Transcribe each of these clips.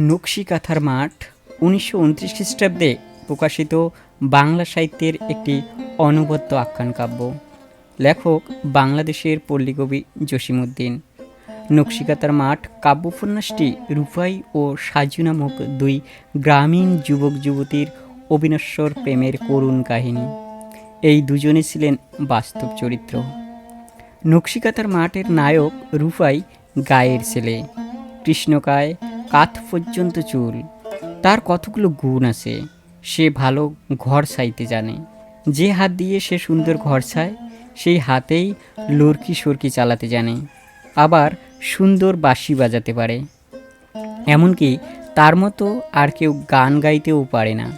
নকশি কাঁথার মাঠ উনিশশো উনত্রিশ খ্রিস্টাব্দে প্রকাশিত বাংলা সাহিত্যের একটি অনবদ্য আখ্যান কাব্য। লেখক বাংলাদেশের পল্লীকবি জসিমউদ্দিন। নকশিকাতার মাঠ কাব্য উপন্যাসটি রূপাই ও সাজু নামক দুই গ্রামীণ যুবক যুবতীর অবিনশ্বর প্রেমের করুণ কাহিনী। এই দুজনে ছিলেন বাস্তব চরিত্র। নকশিকাতার মাঠের নায়ক রূপাই গায়ের ছেলে। কৃষ্ণকায় কাত পর্যন্ত চুল। তার কতগুলো গুণ আছে, সে ভালো ঘর সাইতে জানে। যে হাত দিয়ে সে সুন্দর ঘর ছায়, সেই হাতেই লড়কি সরকি চালাতে জানে। আবার সুন্দর বাঁশি বাজাতে পারে। এমনকি তার মতো আর কেউ গান গাইতেও পারে না।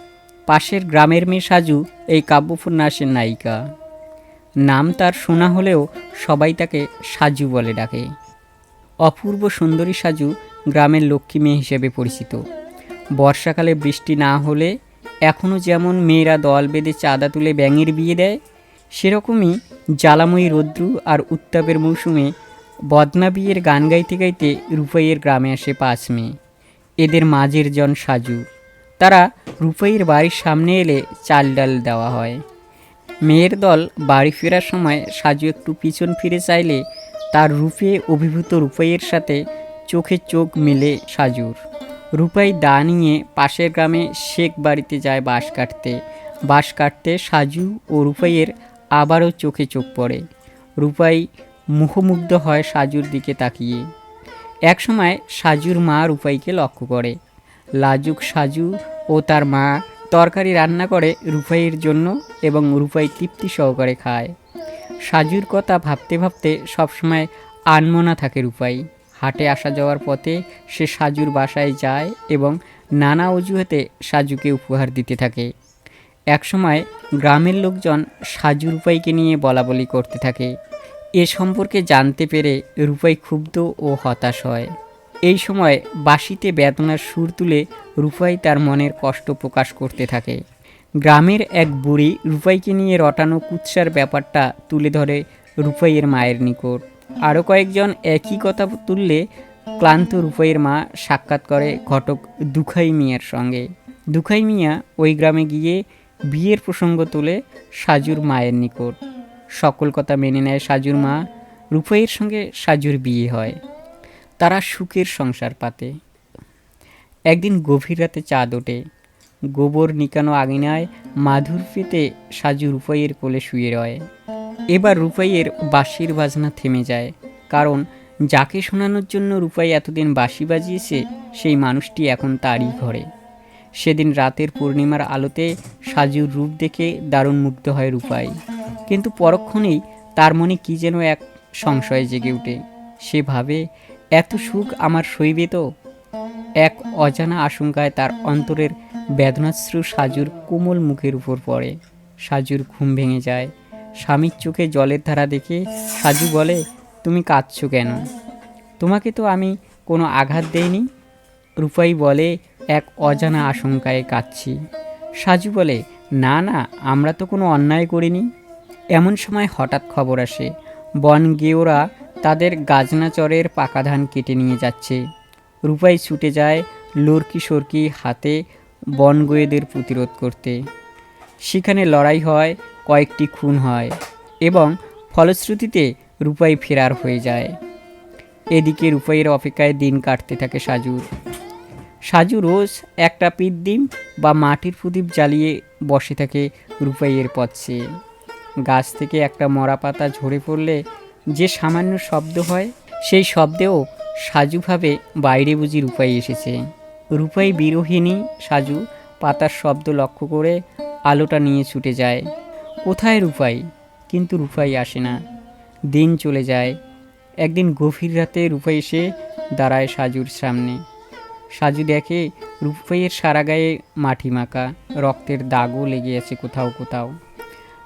পাশের গ্রামের মেয়ে সাজু এই কাব্যপন্যাসের নায়িকা। নাম তার শোনা হলেও সবাই তাকে সাজু বলে ডাকে। অপূর্ব সুন্দরী সাজু গ্রামের লক্ষ্মী মেয়ে হিসেবে পরিচিত। বর্ষাকালে বৃষ্টি না হলে এখনও যেমন মেয়েরা দল বেঁধে চাঁদা তুলে ব্যাঙের বিয়ে দেয়, সেরকমই জ্বালাময়ী রৌদ্রু আর উত্তাপের মৌসুমে বদনা বিয়ের গান গাইতে গাইতে রূপাইয়ের গ্রামে আসে পাঁচ মেয়ে। এদের মাঝের জন সাজু। তারা রূপাইয়ের বাড়ির সামনে এলে চাল ডাল দেওয়া হয়। মেয়ের দল বাড়ি ফেরার সময় সাজু একটু পিছন ফিরে চাইলে তার রূপে অভিভূত রূপাইয়ের সাথে চোখে চোখ মেলে সাজুর। রূপাই দা নিয়ে পাশের গ্রামে শেখ বাড়িতে যায় বাঁশ কাটতে। বাঁশ কাটতে সাজু ও রূপাইয়ের আবারও চোখে চোখ পড়ে। রূপাই মুখমুগ্ধ হয় সাজুর দিকে তাকিয়ে। একসময় সাজুর মা রূপাইকে লক্ষ্য করে। লাজুক সাজু ও তার মা তরকারি রান্না করে রূপাইয়ের জন্য এবং রূপাই তৃপ্তি সহকারে খায়। সাজুর কথা ভাবতে ভাবতে সবসময় আনমনা থাকে রূপাই। হাটে আসা যাওয়ার পথে সে সাজুর বাসায় যায় এবং নানা অজুহাতে সাজুকে উপহার দিতে থাকে। একসময় গ্রামের লোকজন সাজু রূপাইকে নিয়ে বলাবলি করতে থাকে। এ সম্পর্কে জানতে পেরে রূপাই ক্ষুব্ধ ও হতাশ হয়। এই সময় বাঁশিতে বেদনার সুর তুলে রূপাই তার মনের কষ্ট প্রকাশ করতে থাকে। গ্রামের এক বুড়ি রূপাইকে নিয়ে রটানো কুৎসার ব্যাপারটা তুলে ধরে রূপাইয়ের মায়ের নিকট। আরও কয়েকজন একই কথা তুললে ক্লান্ত রূপাইয়ের মা সাক্ষাৎ করে ঘটক দুখাই মিয়ার সঙ্গে। দুখাই মিয়া ওই গ্রামে গিয়ে বিয়ের প্রসঙ্গ তুলে সাজুর মায়ের নিকট। সকল কথা মেনে নেয় সাজুর মা রূপাইয়ের সঙ্গে সাজুর বিয়ে হয়। তারা সুখের সংসার পাতে। একদিন গভীর রাতে চাঁদ ওঠে। গোবর নিকানো আঙিনায় মাধুর পেতে সাজু রূপাইয়ের কোলে শুয়ে রয়। এবার রূপাইয়ের বাঁশির বাজনা থেমে যায়, কারণ যাকে শোনানোর জন্য রূপাই এতদিন বাঁশি বাজিয়েছে, সেই মানুষটি এখন তারই ঘরে। সেদিন রাতের পূর্ণিমার আলোতে সাজুর রূপ দেখে দারুণ মুগ্ধ হয় রূপাই। কিন্তু পরক্ষণেই তার মনে কি যেন এক সংশয় জেগে ওঠে। সে ভাবে, এত সুখ আমার সইবে তো? এক অজানা আশঙ্কায় তার অন্তরের বেদনাশ্রু সাজুর কোমল মুখের উপর পড়ে। সাজুর ঘুম ভেঙে যায়। স্বামীর চোখে জলের ধারা দেখে সাজু বলে, তুমি কাঁদছো কেন? তোমাকে তো আমি কোনো আঘাত দেইনি? রূপাই বলে, এক অজানা আশঙ্কায় কাঁদছি। সাজু বলে, না না, আমরা তো কোনো অন্যায় করিনি। এমন সময় হঠাৎ খবর আসে, বন গেওরা তাদের গাজনাচরের পাকা ধান কেটে নিয়ে যাচ্ছে। রূপাই ছুটে যায় লড়কি সরকি হাতে বনগোয়েদের প্রতিরোধ করতে। সেখানে লড়াই হয়, কয়েকটি খুন হয় এবং ফলশ্রুতিতে রূপাই ফেরার হয়ে যায়। এদিকে রূপাইয়ের অপেক্ষায় দিন কাটতে থাকে সাজুর। সাজু রোজ একটা পিঠ ডিম বা মাটির প্রদীপ জ্বালিয়ে বসে থাকে রূপাইয়ের পথে। গাছ থেকে একটা মরা পাতা ঝরে পড়লে যে সামান্য শব্দ হয়, সেই শব্দেও সাজু ভাবে বাইরে বুঝি রূপাই এসেছে। রূপাই বিরোহিণী সাজু পাতার শব্দ লক্ষ্য করে আলোটা নিয়ে ছুটে যায়। কোথায় রূপাই? কিন্তু রূপাই আসে না। দিন চলে যায়। একদিন গভীর রাতে রূপাই এসে দাঁড়ায় সাজুর সামনে। সাজু দেখে রূপাইয়ের সারা গায়ে মাটি মাখা, রক্তের দাগও লেগে আছে কোথাও কোথাও।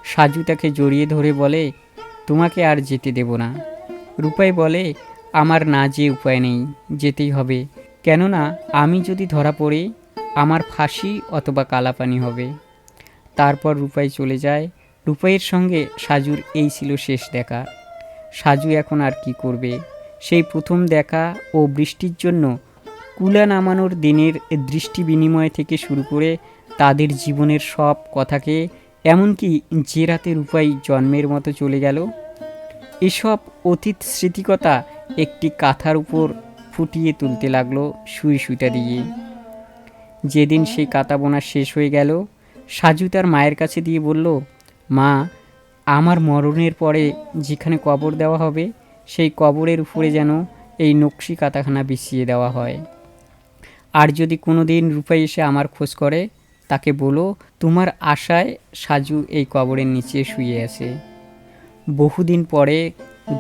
সাজু তাকে জড়িয়ে ধরে বলে, তোমাকে আর যেতে দেব না। রূপাই বলে, আমার না যে উপায় নেই, যেতেই হবে। কেননা আমি যদি ধরা পড়ি, আমার ফাঁসি অথবা কালাপানি হবে। তারপর রূপাই চলে যায়। রূপাইয়ের সঙ্গে সাজুর এই ছিল শেষ দেখা। সাজু এখন আর কি করবে? সেই প্রথম দেখা ও বৃষ্টির জন্য কুলা নামানোর দিনের দৃষ্টি বিনিময় থেকে শুরু করে তাদের জীবনের সব কথাকে, এমনকি যে রাতে রূপাই জন্মের মতো চলে গেল, এসব অতীত স্মৃতিকতা একটি কাঁথার উপর ফুটিয়ে তুলতে লাগল সুই সুইটা দিয়ে। যেদিন সেই কাতা বোনা শেষ হয়ে গেল সাজু তার মায়ের কাছে দিয়ে বলল, মা, আমার মরণের পরে যেখানে কবর দেওয়া হবে, সেই কবরের উপরে যেন এই নকশি কাতাখানা বিছিয়ে দেওয়া হয়। আর যদি কোনো দিন রূপাই এসে আমার খোঁজ করে, তাকে বলো, তোমার আশায় সাজু এই কবরের নিচে শুয়ে আছে। বহুদিন পরে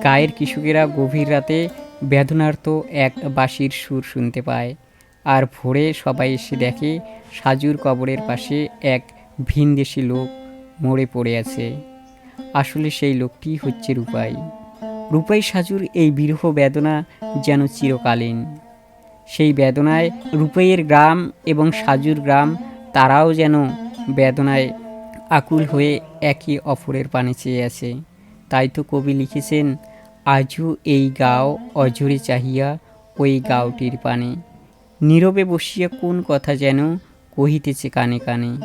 গায়ের কৃষকেরা গভীর রাতে বেদনার্ত এক বাঁশির সুর শুনতে পায়। আর ভোরে সবাই এসে দেখে সাজুর কবরের পাশে এক ভিনদেশি লোক মরে পড়ে আছে। আসলে সেই লোকটি হচ্ছে রূপাই। রূপাই সাজুর এই বিরহ বেদনা যেন চিরকালীন। সেই বেদনায় রূপাইয়ের গ্রাম এবং সাজুর গ্রাম, তারাও যেন বেদনায় আকুল হয়ে একে অপরের পানে চেয়ে আছে। তাই তো কবি লিখেছেন আজও এই গাও অজরে চাহিয়া ওই গাওটির পানে। নীরবে বসিয়া কোন কথা যেন কহিতেছে কানে কানে।